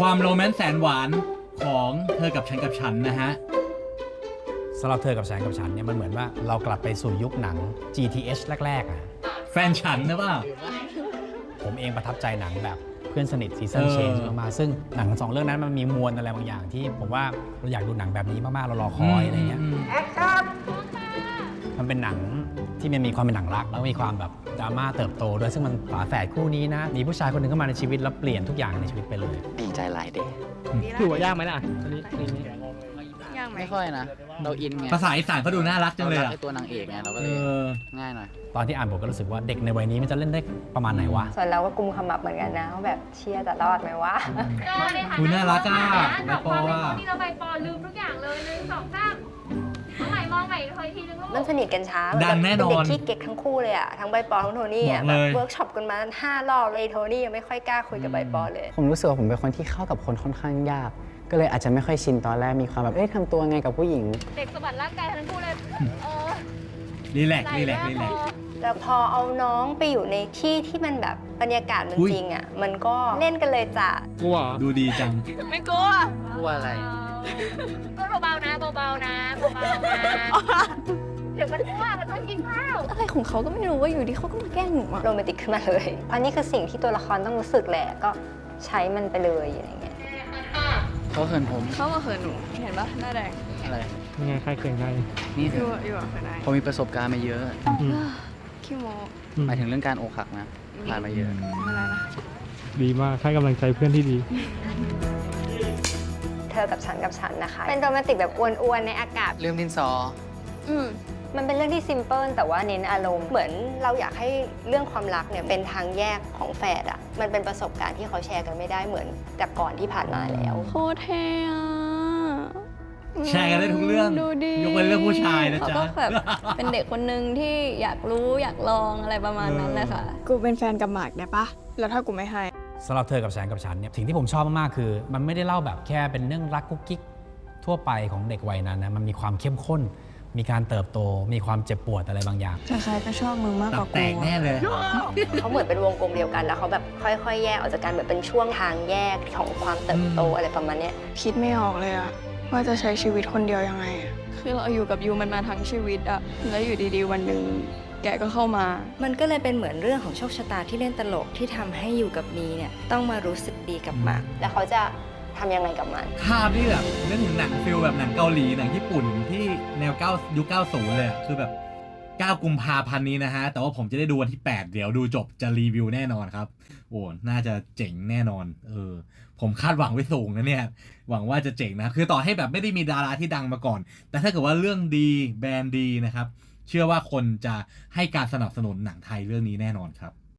ความโรแมนต์แสนหวานของเธอกับฉันกับฉันนะฮะ สำหรับเธอกับแสงกับฉันเนี่ยมันเหมือนว่าเรากลับไปสู่ยุคหนัง GTH แรกๆอะ แฟนฉันนะเปล่า ผมเองประทับใจหนังแบบเพื่อนสนิทซีซันเออ เชนมากๆซึ่งหนังสองเรื่องนั้นมันมีมวลอะไรบางอย่างที่ผมว่าเราอยากดูหนังแบบนี้มากๆ เรารอคอยอะไรเงี้ย มมันเป็นหนังที่มันมีความเป็นหนังรัก แล้วมีความแบบ ดราม่าเติบโตด้วยซึ่งมันฝาแฝดคู่นี้นะ มีผู้ชายคนหนึ่งเข้ามาในชีวิตแล้วเปลี่ยนทุกอย่างในชีวิตไปเลย ดีใจหลายเดย์ถือว่ายากไหมล่ะอันนี้เพลงนี้ยากไหมไม่ค่อยนะ เราอินไงภาษาอีสานเขาดูน่ารักจังเลยราอะไอ้ตัวนางเอกไงเราก็เอเลยอ ง่ายหน่อย ตอนที่อ่านบทก็รู้สึกว่าเด็กในวัยนี้มันจะเล่นได้ประมาณไหนวะ ส่วนเราก็กุมขมับเหมือนกันนะว่าแบบเชียร์จะรอดไหมวะ ก็ในฐาคุณน่ารักอะดอกใบปอไม้อะที่เราใบปอลืมทุกอย่างเลยหนึ่งสองสามเอา ใหม่มองใหม่คอยทีนึงลูกมันสนิทกันช้าดังแน่นอนเป็เด็กขี้เก๊กทั้งคู่เลยอะทั้งใบปอทั้งโทนี่อะบอกแบเลบยเวิร์กช็อปกันมาห้ารอบเลยโทนี่ยังไม่ค่อยกล้าคุยกับใบปอเลย ผมรู้สึกว่าผมเป็นคนที่เข้ากับคนค่อนข้างยาก ก็เลยอาจจะไม่ค่อยชินตอนแรกมีความแบบเอ้ยทำตัวไงกับผู้หญิง เด็กสะบัดร่างกายทั้งคู่เลยเออรีแลกซ์ไหรีแลกซ์มากรีแลกซ์พอแต่พอเอาน้องไปอยู่ในที่ที่มันแบบบรรยากาศมันอุ๊ยจริงอะมันก็เล่นกันเลยจ้ะกลัวเหรอดูดีจังไม่กลัวกลัวอะไรก็ เบาๆนะเบาๆนะเบาๆนะเดี๋ยวมันอ้วกมันต้องกินข้าวอะไรของเขาก็ไม่รู้ว่าอยู่ดีเขาก็มาแกล้งหนูอะโรแมนติกขึ้นมาเลยเพราะนี่คือสิ่งที่ตัวละครต้องรู้สึกแหละก็ใช้มันไปเลยอะไรเงี้ยเขาเขินผมเขามาเขินหนูเห็นปะหน้าแดงอะไรยังไงใครเขินใครนี่อยู่อะอยู่อะเขินไอผมมีประสบการณ์มาเยอะอืมขี้โมหมายถึงเรื่องการอกหักนะผ่านมาเยอะ ไม่เป็นไรนะ ดีมากให้กำลังใจเพื่อนที่ดี เธอกับฉันกับฉันนะคะ เป็นโรแมนติกแบบอ้วนๆในอากาศเรื่องดินซออืมมันเป็นเรื่องที่ซิมเพิลแต่ว่าเน้นอารมณ์เหมือนเราอยากให้เรื่องความรักเนี่ยเป็นทางแยกของแฝดอะมันเป็นประสบการณ์ที่เขาแชร์กันไม่ได้เหมือนจากก่อนที่ผ่านมาแล้วโคตรเท่อะแชร์กันได้ทุกเรื่องดูดียกเว้นเรื่องผู้ชายนะเขาจ๊ะก็แบบเป็นเด็กคนหนึ่งที่อยากรู้อยากลองอะไรประมาณนั้นเลยค่ะ กูเป็นแฟนกับหมากได้ปะแล้วถ้ากูไม่ให้ สำหรับเธอกับแสงกับฉันเนี่ยสิ่งที่ผมชอบมากๆคือ มันไม่ได้เล่าแบบแค่เป็นเรื่องรักกุ๊กกิ๊กทั่วไปของเด็กวัยนั้นนะมันมีความเข้มข้น มีการเติบโต มีความเจ็บปวดอะไรบางอย่างแต่ใครก็ชอบมึงมากตักบว่าแตกูกแน่เลย เขาเหมือนเป็นวงกลมเดียวกันแล้วเขาแบบค่อย ๆ แยกออกจากกันแบบเป็นช่วงทางแยกของความเติบโตอะไรประมาณเนี้ย คิดไม่ออกเลยอะว่าจะใช้ชีวิตคนเดียวยังไงอะคือเราอยู่กับยูมันมาทั้งชีวิตอะแล้วอยู่ดีๆ วันหนึ่ง แกก็เข้ามา มันก็เลยเป็นเหมือนเรื่องของโชคชะตาที่เล่นตลกที่ทำให้อยู่กับนีเนี่ยต้องมารู้สึกดีกับหมากแล้วเขาจะทำยังไงกับมันภาพนี่แบบนึกถึงหนังฟิลแบบหนังเกาหลีหนังญี่ปุ่นที่แนว9ยุค90เลยอะคือแบบ9กุมภาพันธ์นี้นะฮะ แต่ว่าผมจะได้ดูวันที่ 8 เดี๋ยวดูจบจะรีวิวแน่นอนครับ โอ้ น่าจะเจ๋งแน่นอน เออ ผมคาดหวังไว้สูงนะเนี่ย หวังว่าจะเจ๋งนะ คือต่อให้แบบไม่ได้มีดาราที่ดังมาก่อน แต่ถ้าเกิดว่าเรื่องดี แบรนด์ดีนะครับ เชื่อว่าคนจะให้การสนับสนุนหนังไทยเรื่องนี้แน่นอนครับ